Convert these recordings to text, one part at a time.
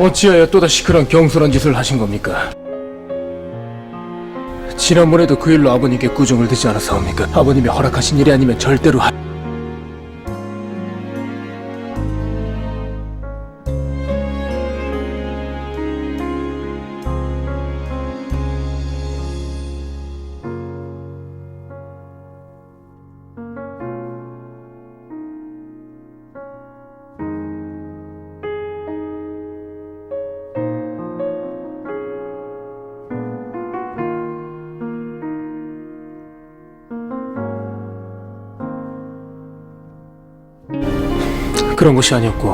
어찌하여 또다시 그런 경솔한 짓을 하신 겁니까? 지난번에도 그 일로 아버님께 꾸중을 듣지 않았사옵니까? 아버님이 허락하신 일이 아니면 절대로 하... 그런 것이 아니었고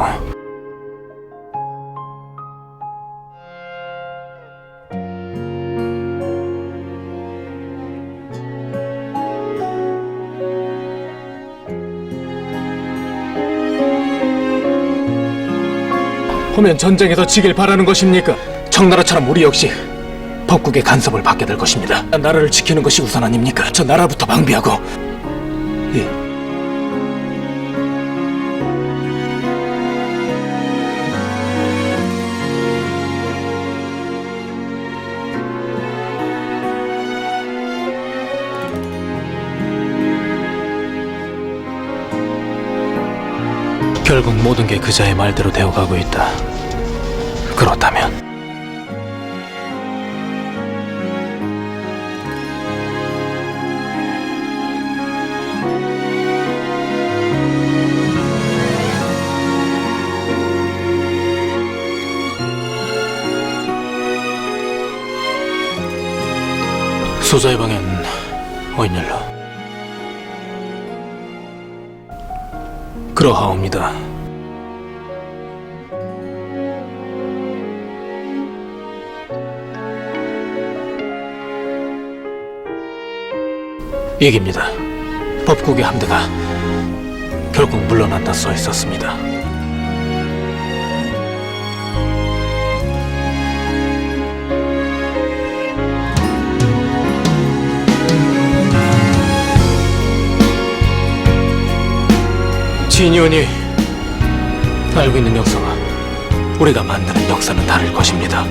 보면 전쟁에서 지길 바라는 것입니까? 청나라처럼 우리 역시 법국의 간섭을 받게 될 것입니다. 나라를 지키는 것이 우선 아닙니까? 저 나라부터 방비하고 결국 모든 게 그자의 말대로 되어가고 있다. 그렇다면 소자의 방엔 어인일로 그러하옵니다. 얘기입니다. 법국의 함대가 결국 물러난다 써 있었습니다. 진의원이 알고 있는 역사와 우리가 만드는 역사는 다를 것입니다.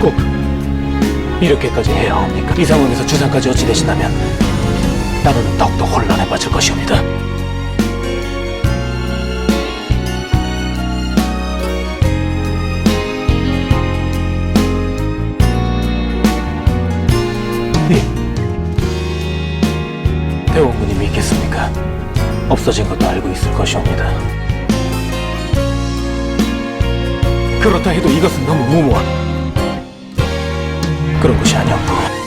꼭 이렇게까지 해야 합니까? 이 상황에서 주상까지 어찌 되신다면 나라는 더욱더 혼란에 빠질 것이옵니다. 없어진 것도 알고 있을 것이옵니다. 그렇다 해도 이것은 너무 무모한 그런 것이 아니었고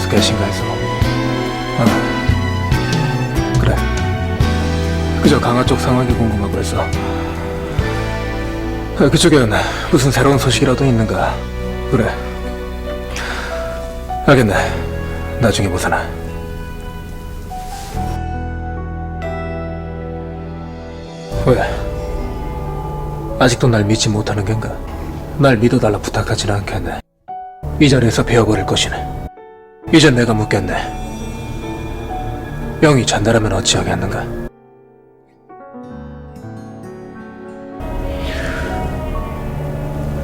대원군께서 계신가 해서. 아, 그래. 그저 강화 쪽 상황이 궁금하고 해서. 아, 그쪽엔 무슨 새로운 소식이라도 있는가? 그래. 알겠네. 나중에 보자나. 왜? 아직도 날 믿지 못하는 겐가? 날 믿어달라 부탁하지는 않겠네. 이 자리에서 베어버릴 것이네 이제 내가 묻겠네. 영이 잔다라면 어찌하겠는가?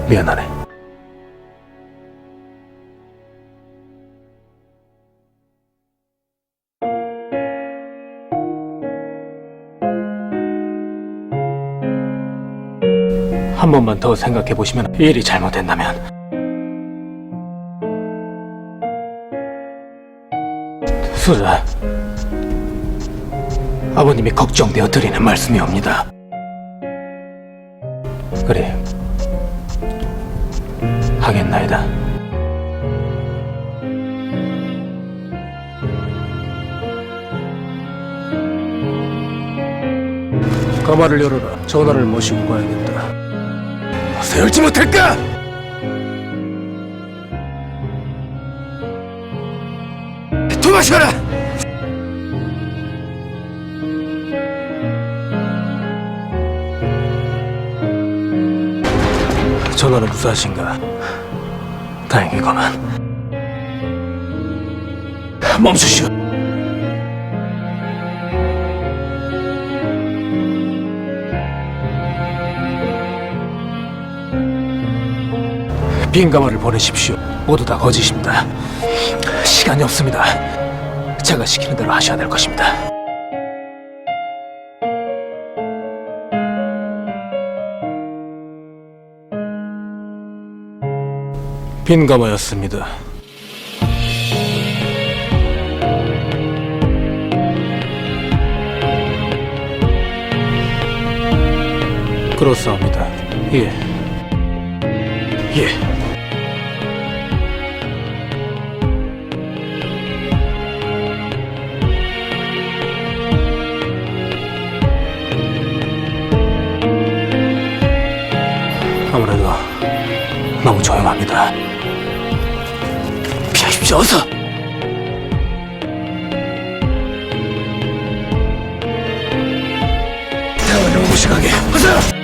미안하네. 한 번만 더 생각해 보시면 이 일이 잘못된다면 수라. 아버님이 걱정되어 드리는 말씀이옵니다. 그래. 하겠나이다. 가마를 열어라. 전화를 모시고 가야겠다. 세울지 못할까? 도망쳐라! 전화는 무사하신가? 다행이구만. 멈추시오. 빈 가마를 보내십시오. 모두 다 거짓입니다. 시간이 없습니다. 제가 시키는 대로 하셔야 될 것입니다. 빈 가마였습니다. 그렇사옵니다. 예. 예. 조용합니다. 피하십시오, 어서! 대원을 무식하게! 날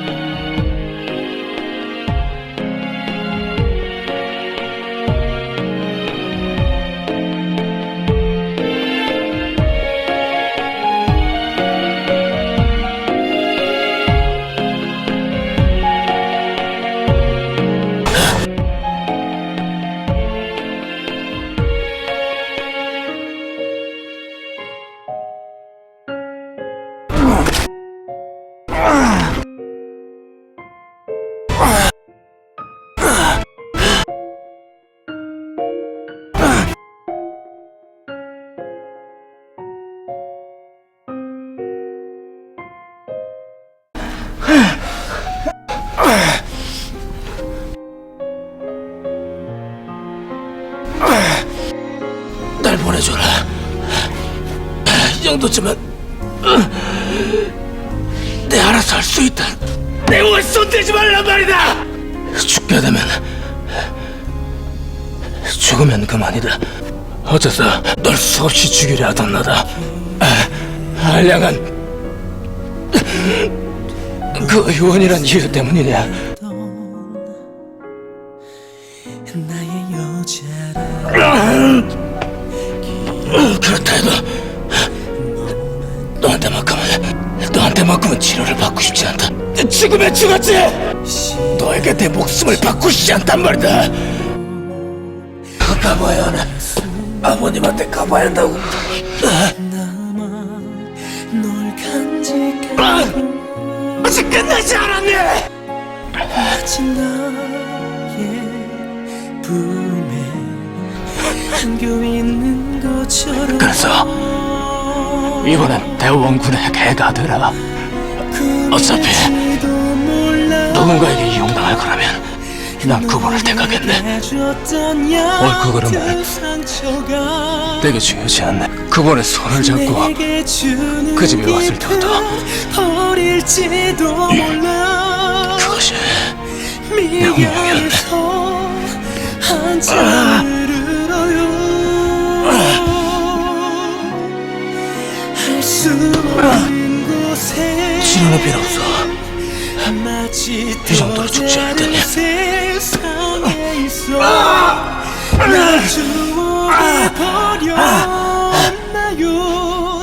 정도쯤은 내 알아서 할 수 있다. 내 몸에 손대지 말란 말이다. 죽게 되면 죽으면 그만이다. 어째서 널 수없이 죽이려 하던 나다. 아, 알량한 그 의원이란 이유 때문이냐? 나의 여자라 그렇다 해도 너한테만큼은 너한테만큼은 치료를 받고 싶지 않다. 죽으면 죽었지. 너에게 내 목숨을 받고 싶지 않단 말이다. 가봐야 하나. 아버님한테 가봐야 한다고. 간직하고 아직 끝나지 않았네. 아직 나의 품에 안겨 있는 것처럼 그래서 이번엔 대원군의 개가 되라. 어차피 누군가에게 이용당할 거라면 난 그분을 택하겠네. 뭘그 그러면 상처가 되게 중요하지 않네. 그분의 손을 잡고 내게 그 집에 왔을 때부터 몰라 그것이 운명이었네. 미 치료는 필요 없어. 이 정도로 죽지 않을 또 테니. 있어 나 주워버렸나요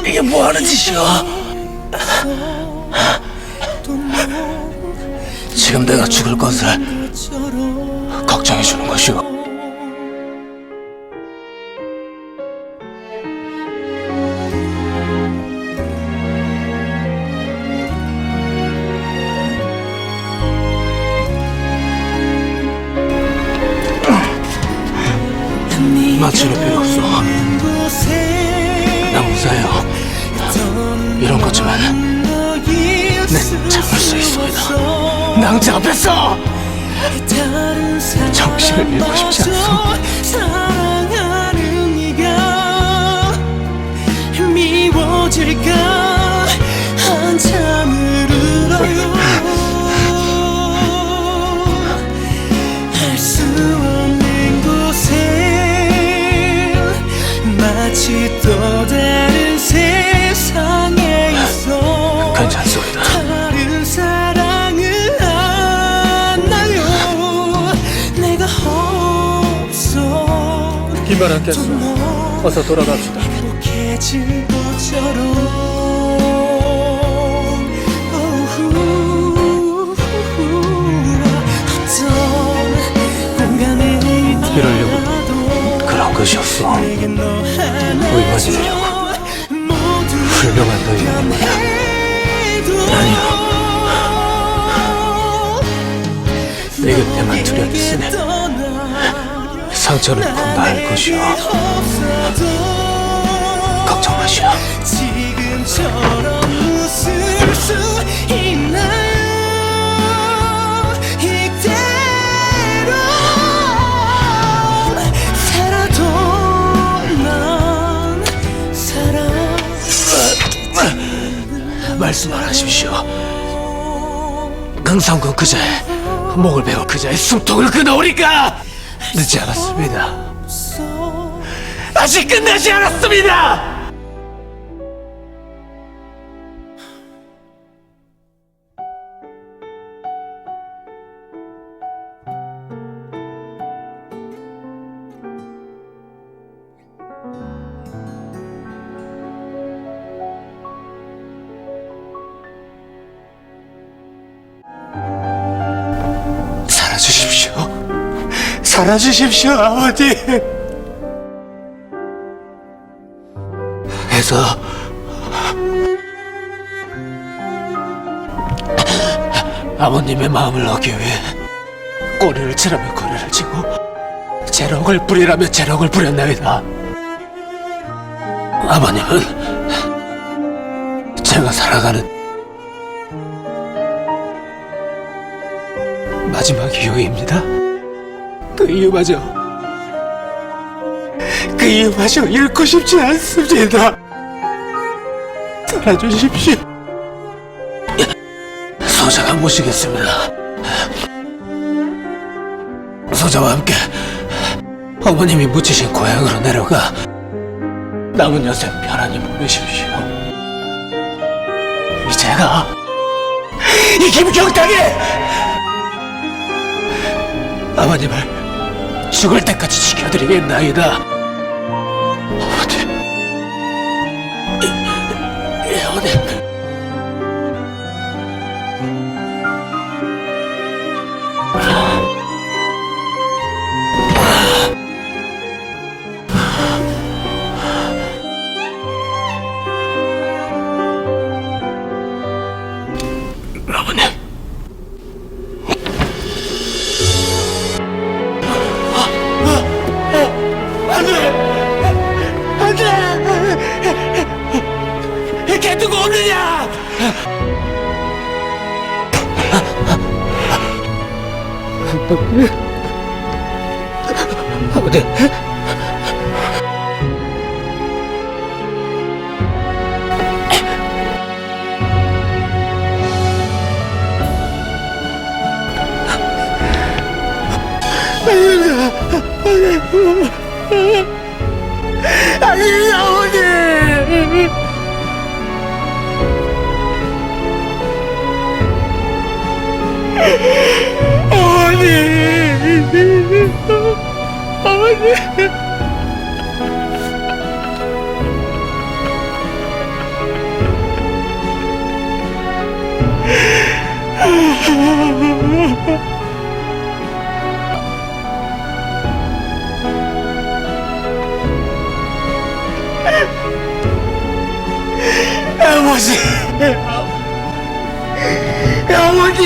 이게 뭐 하는 짓이야? 지금 내가 죽을 것을 걱정해 주는 것이오. 나 치료 필요 없어. 나 무사해요. 이런 거지만 내 참을 수 있어이다. 낭자 앞에서 정신을 잃고 싶지 않소. 않겠어. 어서 돌아갑시다. 이러려고 그런 의원이 되려고. 모두 훌륭한 너희는 아니야. 내 곁에만 두려있으니 떠나 상처는 곧 나 을 것이오. 걱정 마시오. 지금처럼 웃을 하십시오. 강성군 그자의 목을 베어 그자의 숨통을 끊어오니까 늦지 않았습니다. 아직 끝나지 않았습니다. 살아주십시오, 아버지. 해서 아버님의 마음을 얻기 위해 꼬리를 치라며 꼬리를 치고 재력을 부리라며 재력을 부렸나이다. 아버님은 제가 살아가는 마지막 이유입니다. 그 이유마저 그 이유마저 잃고 싶지 않습니다. 살아주십시오. 소자가 모시겠습니다. 소자와 함께 어머님이 묻히신 고향으로 내려가 남은 여생 편안히 보내십시오. 제가 이 김경탁에 아버님을 죽을 때까지 지켜드리겠나이다. 어머니, 예, 어머 아니, 아버지. 어머니 어머니 아버지 어머니